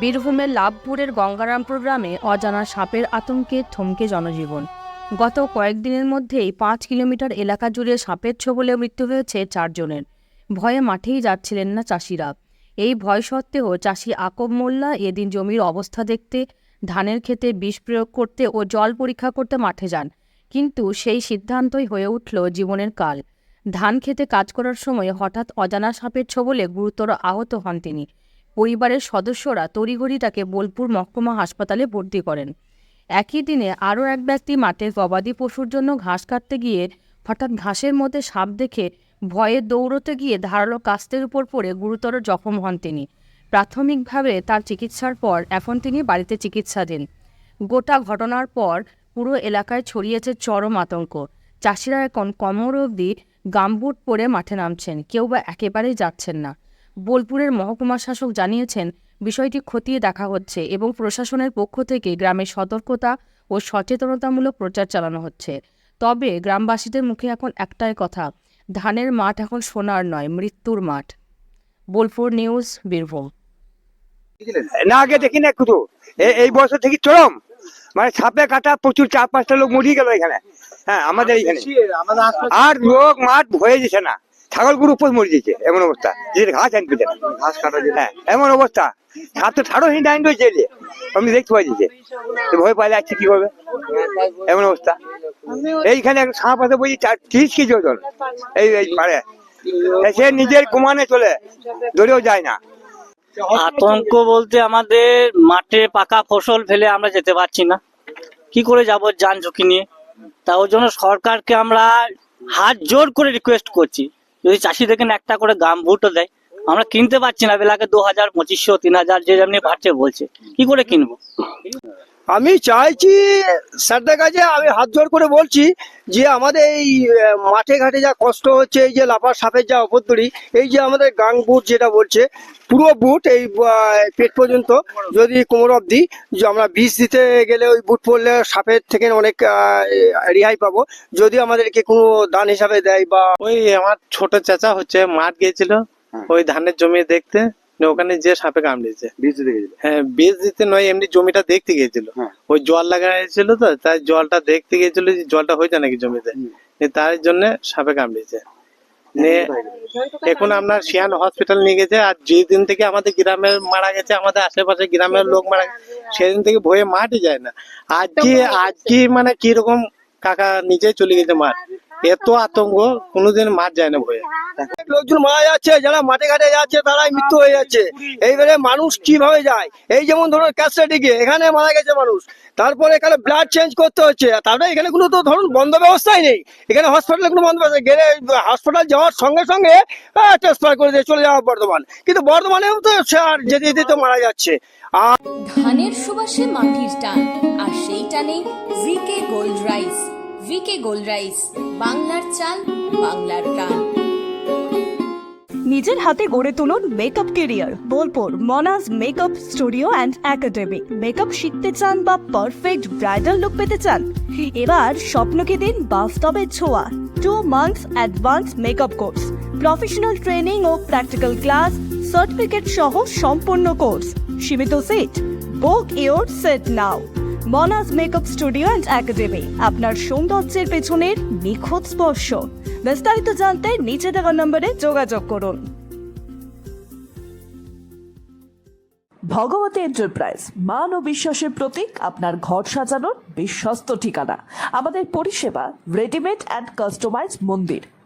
বীরভূমের লাভপুরের গঙ্গারামপুর গ্রামে অজানা সাপের আতঙ্কে থমকে জনজীবন। গত কয়েকদিনের মধ্যেই পাঁচ কিলোমিটার এলাকা জুড়ে সাপের ছোবলে মৃত্যু হয়েছে চারজনের। ভয়ে মাঠেই যাচ্ছিলেন না চাষিরা। এই ভয় সত্ত্বেও চাষি আকব মোল্লা এদিন জমির অবস্থা দেখতে, ধানের ক্ষেতে বিষ প্রয়োগ করতে ও জল পরীক্ষা করতে মাঠে যান। কিন্তু সেই সিদ্ধান্তই হয়ে উঠল জীবনের কাল। ধান খেতে কাজ করার সময় হঠাৎ অজানা সাপের ছোবলে গুরুতর আহত হন তিনি। পরিবারের সদস্যরা তড়িঘড়ি তাকে বোলপুর মহকুমা হাসপাতালে ভর্তি করেন। একই দিনে আরও এক ব্যক্তি মাঠে গবাদি পশুর জন্য ঘাস কাটতে গিয়ে হঠাৎ ঘাসের মধ্যে সাপ দেখে ভয়ে দৌড়তে গিয়ে ধারালো কাস্তের উপর পড়ে গুরুতর জখম হন তিনি। প্রাথমিকভাবে তার চিকিৎসার পর এখন তিনি বাড়িতে চিকিৎসাধীন। গোটা ঘটনার পর পুরো এলাকায় ছড়িয়েছে চরম আতঙ্ক। চাষিরা এখন কমর অবধি গামবুট পরে মাঠে নামছেন। কেউ বা একেবারেই যাচ্ছেন না। বোলপুরের মহকুমা শাসক জানিয়েছেন বিষয়টি খতিয়ে দেখা হচ্ছে এবং প্রশাসনের পক্ষ থেকে গ্রামে সতর্কতা ও সচেতনতামূলক প্রচার চালানো হচ্ছে। তবে গ্রামবাসীদের মুখে এখন একটাই কথা ধানের মাঠ এখন সোনার নয় মৃত্যুর মাঠ। বোলপুর নিউজ বীরভূম। না আগে দেখি না একটু এই বছর থেকে চরম। মানে সাপে কাটা প্রচুর চার পাঁচটা লোক মরিয়ে গেল এখানে। হ্যাঁ আমাদের এখানে আর লোক মাঠ হয়ে যেছে না। ছাগল গরু উপর মরে যেছে এমন অবস্থা। যে ঘাস দেয় ঘাস কাটা হ্যাঁ এমন অবস্থা। সাপ তো ছাড়ো হিন্দ রয়েছে এলে আমি দেখতে পাই যেছে ভয় পাইলে আছে কি হবে এমন অবস্থা। এইখানে এক সাপ আছে বলছি তিরিশ কেজি ওজন। এই এই পারে। সে নিজের কুমানে চলে ধরেও যায় না। আতঙ্ক বলতে আমাদের মাঠে পাকা ফসল ফেলে আমরা যেতে পারছি না। কি করে যাব যান ঝুঁকি নিয়ে? তা ওই জন্য সরকারকে আমরা হাত জোর করে রিকোয়েস্ট করছি। যদি চাষিদেরকে না একটা করে গাম ভুটও দেয়, আমরা কিনতে পারছি না, বেলাকে দু হাজার, পঁচিশশো, তিন হাজার, যে যেমনি বাড়ছে বলছে। কি করে কিনবো? আমি চাইছি স্যারদের কাছে আমি হাত জোর করে বলছি যে আমাদের এই মাঠে ঘাটে যা কষ্ট হচ্ছে এই যে লাফার সাপের যা অপদ্দরি এই যে আমাদের গাং বুট যেটা বলছে পুরো বুট এই পেট পর্যন্ত যদি কোমর অবধি যে আমরা বিষ দিতে গেলে ওই বুট পরলে সাপের থেকে অনেক রেহাই পাবো। যদি আমাদেরকে কোনো দান হিসাবে দেয় বা ওই আমার ছোট চাচা হচ্ছে মাঠ গিয়েছিল ওই ধানের জমি দেখতে। ওখানে যে সাপে কামড়েছে বীজ দিতে গেছিল। হ্যাঁ বীজ দিতে নয় এমনি জমিটা দেখতে গিয়েছিল। হ্যাঁ। ওই জল লাগাইছিল তো তাই জলটা দেখতে গিয়েছিল যে জলটা হয়েছে নাকি জমিতে। তার জন্য সাপে কামড়েছে। এখন আপনার শিয়ান হসপিটাল নিয়ে গেছে আর যেদিন থেকে আমাদের গ্রামের মারা গেছে আমাদের আশেপাশে গ্রামের লোক মারা গেছে সেদিন থেকে ভয়ে মাঠই যায় না। আজকে আজকে মানে কীরকম কাকা নিজেই চলে গেছে মাঠ। এত আতঙ্ক কোনোদিন মাঠ যায় না ভয়ে। লোকজন মারা যাচ্ছে যারা মাঠে ঘাটে যাচ্ছে তারাই মৃত্যু হয়ে যাচ্ছে। এইবারে মানুষ কীভাবে যায়? এই যেমন ধরুন ক্যাসেটিকে এখানে মারা গেছে মানুষ। তারপরে এখানে ব্লাড চেঞ্জ করতে হচ্ছে। তারপরে এখানে কোনো তো ধরুন বন্ধ ব্যবস্থাই নেই। এখানে হসপিটালে কোনো বন্ধ ব্যবস্থা গেলে হসপিটাল যাওয়ার সঙ্গে সঙ্গে ট্রান্সফার করে দিয়ে চলে যাওয়া বর্ধমান। কিন্তু বর্ধমানেও তো সে আর যেতে যেতে তো মারা যাচ্ছে। আর ধানের সুবাসে মাটির টান আর সেই টানে VK gold rice VK gold rice বাংলার চাল, বাংলার প্রাণ। নিজের হাতে গড়ে তুলুন makeup career Bolpur, Manaj makeup studio and academy makeup শিখতে চান বা পারফেক্ট ব্রাইডাল লুক পেতে চান? এবার স্বপ্নকে দিন বাস্তবের ছোঁয়া। Two months advance makeup course professional training ও প্র্যাকটিক্যাল ক্লাস সার্টিফিকেট সহ সম্পূর্ণ কোর্স সীমিত seat book your set now Manaj makeup studio and academy, আপনার সৌন্দর্যের পেছনের নিখুঁত স্পর্শ। বিস্তারিত জানতে নিচে দেওয়া নম্বরে যোগাযোগ করুন। ভগবতী এন্টারপ্রাইজ, মান ও বিশ্বাসের প্রতীক, আপনার ঘর সাজানোর বিশ্বস্ত ঠিকানা। আমাদের পরিষেবা রেডিমেড অ্যান্ড কাস্টমাইজ মন্দির।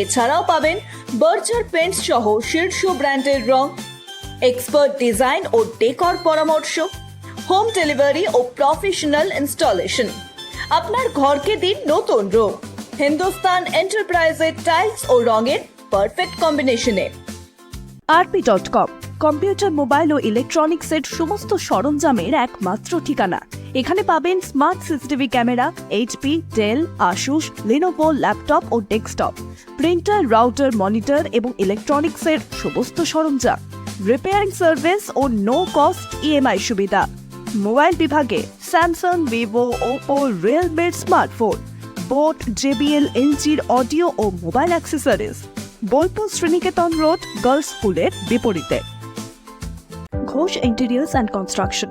এছাড়াও পাবেন বার্জার পেন্টস সহ শীর্ষ ব্র্যান্ডের রং এক্সপার্ট ডিজাইন ও ডেকর পরামর্শ হোম ডেলিভারি ও প্রফেশনাল ইনস্টলেশন আপনার ঘরকে দিন নতুন রূপ হিন্দুস্তান এন্টারপ্রাইজের টাইলস ও রঙের পারফেক্ট কম্বিনেশনে RP dot com, computer, mobile ও ইলেকট্রনিক্সের সমস্ত সরঞ্জামের একমাত্র ঠিকানা। এখানে পাবেন smart CCTV camera HP Dell Asus Lenovo laptop ও ডেস্কটপ প্রিন্টার রাউটার মনিটর এবং ইলেকট্রনিক্সের সমস্ত সরঞ্জাম। রিপেয়ারিং সার্ভিস ও নো কস্ট ইএমআই সুবিধা। মোবাইল বিভাগে স্যামসাং ভিভো ওপো রিয়েলমির স্মার্টফোন বোট জেবিএল এলজির অডিও ও mobile accessories Bolpur Sriniketan road girls স্কুলের বিপরীতে। ঘোষ ইন্টেরিয়ার্স অ্যান্ড কনস্ট্রাকশন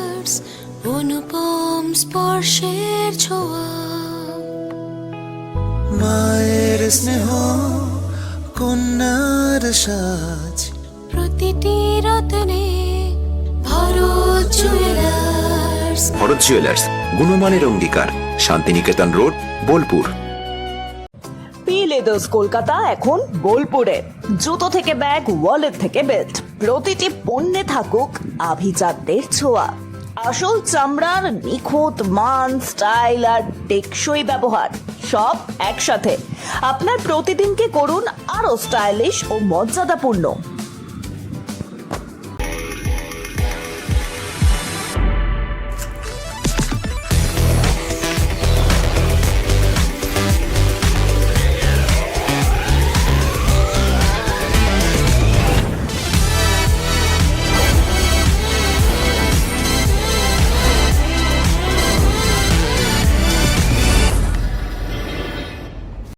অনুপম স্পর্শের ছোঁয়া। মায়ের স্নেহ কন্যার সাজ। প্রতিটি রতনে ভরো জুয়েলার্স। ভরত জুয়েলার্স গুণমানের অঙ্গীকার Santiniketan road Bolpur. P leathers Kolkata এখন বোলপুরে। জুতো থেকে ব্যাগ ওয়ালেট থেকে বেল্ট প্রতিটি পণ্যে থাকুক আভিজাতদের ছোঁয়া। আসল চামড়ার নিখুঁত মান, স্টাইল আর টেকসই ব্যবহার, সব একসাথে। আপনার প্রতিদিনকে করুন আরও স্টাইলিশ ও মর্যাদাপূর্ণ।